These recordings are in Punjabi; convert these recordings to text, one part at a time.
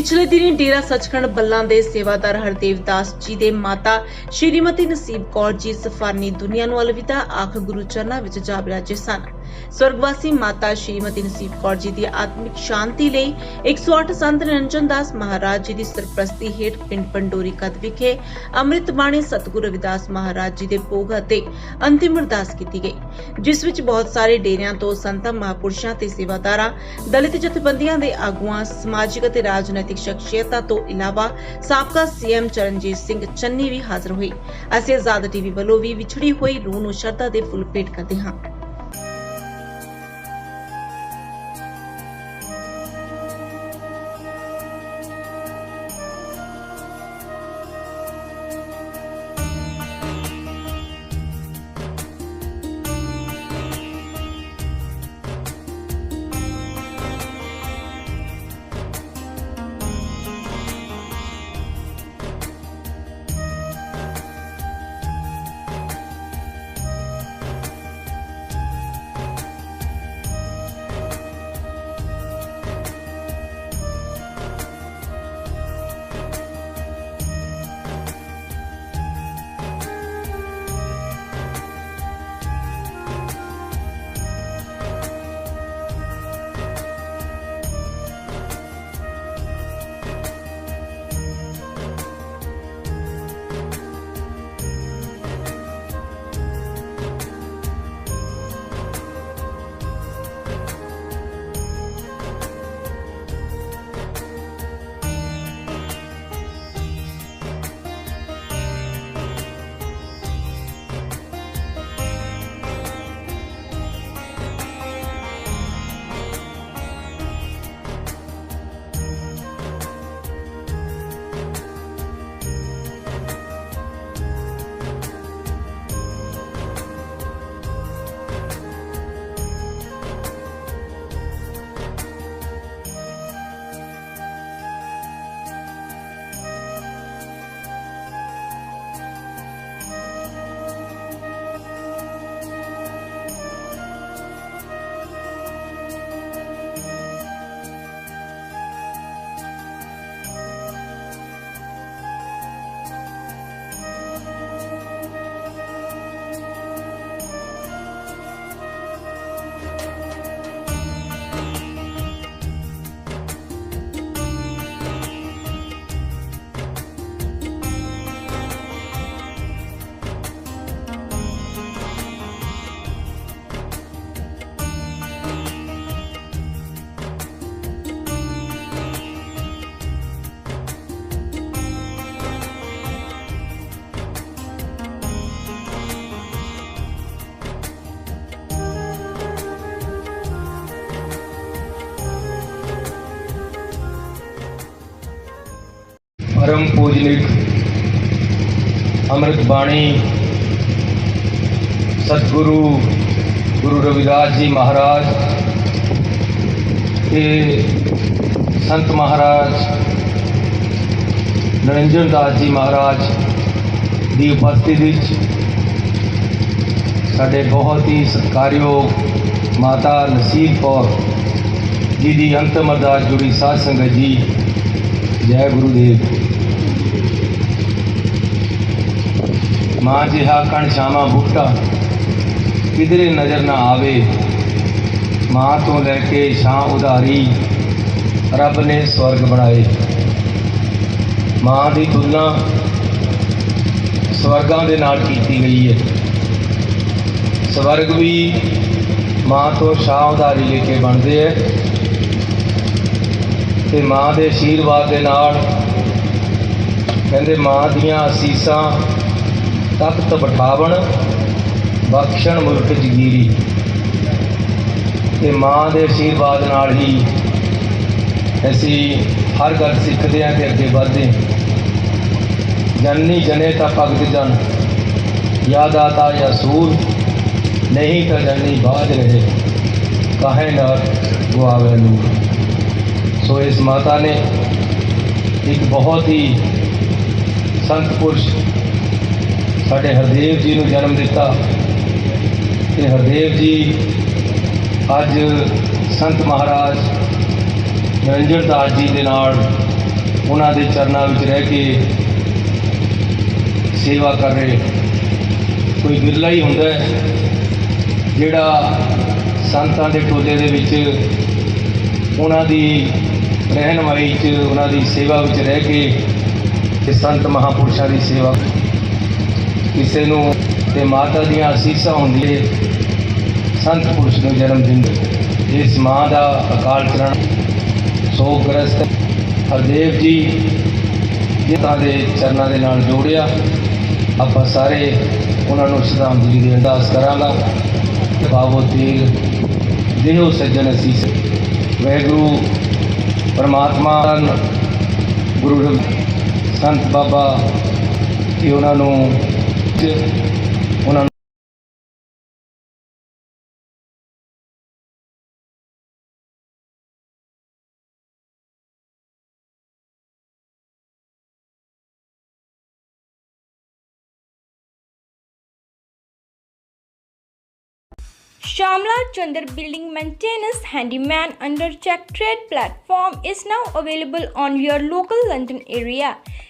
ਪਿਛਲੇ ਦਿਨੀ ਡੇਰਾ ਸੱਚਖੰਡ ਬੱਲਾਂ ਦੇ ਸੇਵਾਦਾਰ ਹਰਦੇਵ ਦਾਸ ਜੀ ਦੇ ਮਾਤਾ ਸ਼੍ਰੀਮਤੀ ਨਸੀਬ ਕੌਰ ਜੀ ਸਫਾਨੀ ਦੁਨੀਆ ਨੂੰ ਅਲਵਿਦਾ, ਆਖ ਗੁਰੂ ਚਰਨਾਂ ਵਿੱਚ ਜਾ ਬਿਰਾਜੇ ਸਨ। ਸਵਰਗਵਾਸੀ ਮਾਤਾ ਸ਼੍ਰੀਮਤੀ ਨਸੀਬ ਕੌਰ ਜੀ ਦੀ ਆਤਮਿਕ ਸ਼ਾਂਤੀ ਲਈ 108 ਸੰਤ ਨਿਰੰਜਨ ਦਾਸ ਮਹਾਰਾਜ ਜੀ ਦੀ ਸਰਪ੍ਰਸਤੀ ਹੇਠ ਪਿੰਡ ਪੰਡੋਰੀ ਕਦ ਵਿਖੇ ਅੰਮ੍ਰਿਤ ਬਾਣੀ ਸਤਿਗੁਰੂ ਰਵਿਦਾਸ ਮਹਾਰਾਜ ਜੀ ਦੇ ਭੋਗ ਅਤੇ ਅੰਤਿਮ ਅਰਦਾਸ ਕੀਤੀ ਗਈ, ਜਿਸ ਵਿੱਚ ਬਹੁਤ ਸਾਰੇ ਡੇਰਿਆਂ ਤੋਂ ਸੰਤਾਂ, ਮਹਾਪੁਰਸ਼ਾਂ ਤੇ ਸੇਵਾਦਾਰਾਂ, ਦਲਿਤ ਜਥੇਬੰਦੀਆਂ ਦੇ ਆਗੂਆਂ, ਸਮਾਜਿਕ ਅਤੇ ਰਾਜਨੈਤਿਕ ਸ਼ਖਸੀਅਤਾਂ ਤੋਂ ਇਲਾਵਾ ਸਾਬਕਾ ਸੀਐਮ ਚਰਨਜੀਤ ਸਿੰਘ ਚੰਨੀ ਵੀ ਹਾਜ਼ਰ ਹੋਏ। ਅਸੀਂ ਆਜ਼ਾਦ ਟੀਵੀ ਵੱਲੋਂ ਵੀ ਵਿਛੜੀ ਹੋਈ ਰੂਹ ਨੂੰ ਸ਼ਰਧਾ ਦੇ ਫੁੱਲ ਭੇਟ ਕਰਦੇ ਹਾਂ। ਪਰਮ ਪੂਜਨਿਕ ਅੰਮ੍ਰਿਤ ਬਾਣੀ ਸਤਿਗੁਰੂ, ਗੁਰੂ ਰਵਿਦਾਸ ਜੀ ਮਹਾਰਾਜ ਤੇ ਸੰਤ ਮਹਾਰਾਜ ਨਰਿੰਦਰ ਦਾਸ ਜੀ ਮਹਾਰਾਜ ਦੀ ਉਪਸਥਿਤੀ ਵਿੱਚ ਸਾਡੇ ਬਹੁਤ ਹੀ ਸਤਿਕਾਰਯੋਗ ਮਾਤਾ ਨਸੀਬ ਕੌਰ ਜੀ ਦੀ ਅੰਤਮ ਅਰਦਾਸ ਜੁੜੀ ਸਾਧ ਸੰਗਤ ਜੀ, ਜੈ ਗੁਰੂਦੇਵ। ਮਾਂ ਜਿਹਾ ਕਣ ਛਾਵਾਂ ਬੂਟਾ, ਕਿਧਰੇ ਨਜ਼ਰ ਨਾ ਆਵੇ। ਮਾਂ ਤੋਂ ਲੈ ਕੇ ਛਾਂ ਉਧਾਰੀ ਰੱਬ ਨੇ ਸਵਰਗ ਬਣਾਏ। ਮਾਂ ਦੀ ਤੁਲਨਾ ਸਵਰਗਾਂ ਦੇ ਨਾਲ ਕੀਤੀ ਗਈ ਹੈ ਸਵਰਗ ਵੀ ਮਾਂ ਤੋਂ ਛਾਂ ਉਧਾਰੀ ਲੈ ਕੇ ਬਣਦੇ ਹੈ ਤੇ ਮਾਂ ਦੇ ਆਸ਼ੀਰਵਾਦ ਦੇ ਨਾਲ ਕਹਿੰਦੇ ਮਾਂ ਦੀਆਂ ਅਸੀਸਾਂ ਤਖਤ ਬਿਠਾਵਣ, ਬਖਸ਼ਣ ਮੁਲਕ ਜਗੀਰੀ। ਤੇ ਮਾਂ ਦੇ ਆਸ਼ੀਰਵਾਦ ਨਾਲ ਹੀ ਅਸੀਂ ਹਰ ਗੱਲ ਸਿੱਖਦੇ ਹਾਂ ਤੇ ਅੱਗੇ ਵਧਦੇ ਹਾਂ। ਜਨਨੀ ਜਨੇ ਤਾਂ ਭਗਤ ਜਨ ਯਾਦ ਆਤਾ ਜਾਂ ਸੂਰ, ਨਹੀਂ ਤਾਂ ਜਨਨੀ ਬਾਜ ਰਹੇ, ਕਾਹੇ ਨਾ ਗੁਆਵੇ ਨੂਰ। ਸੋ ਇਸ ਮਾਤਾ ਨੇ ਇੱਕ ਬਹੁਤ ਹੀ ਸੰਤ ਪੁਰਸ਼ ਸਾਡੇ ਹਰਦੇਵ ਜੀ ਨੂੰ ਜਨਮ ਦਿੱਤਾ। ਤੇ ਹਰਦੇਵ ਜੀ ਅੱਜ ਸੰਤ ਮਹਾਰਾਜ ਨਿਰੰਜਨ ਦਾਸ ਜੀ ਦੇ ਨਾਲ ਉਹਨਾਂ ਦੇ ਚਰਨਾਂ ਵਿੱਚ ਰਹਿ ਕੇ ਸੇਵਾ ਕਰ ਰਹੇ। ਕੋਈ ਵਿਰਲਾ ਹੀ ਹੁੰਦਾ ਜਿਹੜਾ ਸੰਤਾਂ ਦੇ ਟੋਲੇ ਦੇ ਵਿੱਚ ਉਹਨਾਂ ਦੀ ਰਹਿਨਮਾਈ 'ਚ, ਉਹਨਾਂ ਦੀ ਸੇਵਾ ਵਿੱਚ ਰਹਿ ਕੇ ਤੇ ਸੰਤ ਮਹਾਪੁਰਸ਼ਾਂ ਦੀ ਸੇਵਾ ਕਿਸੇ ਨੂੰ ਤੇ ਮਾਤਾ ਦੀਆਂ ਅਸੀਸਾਂ ਹੁੰਦੀਆਂ ਸੰਤ ਪੁਰਸ਼ ਨੂੰ ਜਨਮ ਦਿੰਦੇ ਇਸ ਮਾਂ ਦਾ ਅਕਾਲ ਚਲਣ ਸੋਗ੍ਰਸਤ ਹਰਦੇਵ ਜੀ ਜਿਨ੍ਹਾਂ ਦੇ ਚਰਨਾਂ ਦੇ ਨਾਲ ਜੋੜਿਆ। ਆਪਾਂ ਸਾਰੇ ਉਹਨਾਂ ਨੂੰ ਸ਼ਰਧਾਂਜਲੀ ਦੀ ਅਰਦਾਸ ਕਰਾਂਗਾ। ਬਾਬੋ ਤੀਰ ਦੇਹੋ ਸੱਜਣ ਅਸੀਸ। ਵਾਹਿਗੁਰੂ ਪਰਮਾਤਮਾ ਗੁਰੂ ਸੰਤ ਬਾਬਾ, ਕਿ ਉਹਨਾਂ ਨੂੰ Shamla Chandar Building Maintenance Handyman under Check Trade platform is now available on your local London area.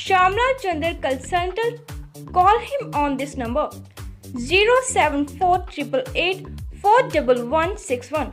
Shamla Chandar Consultant. Call him on this number 07488 41161.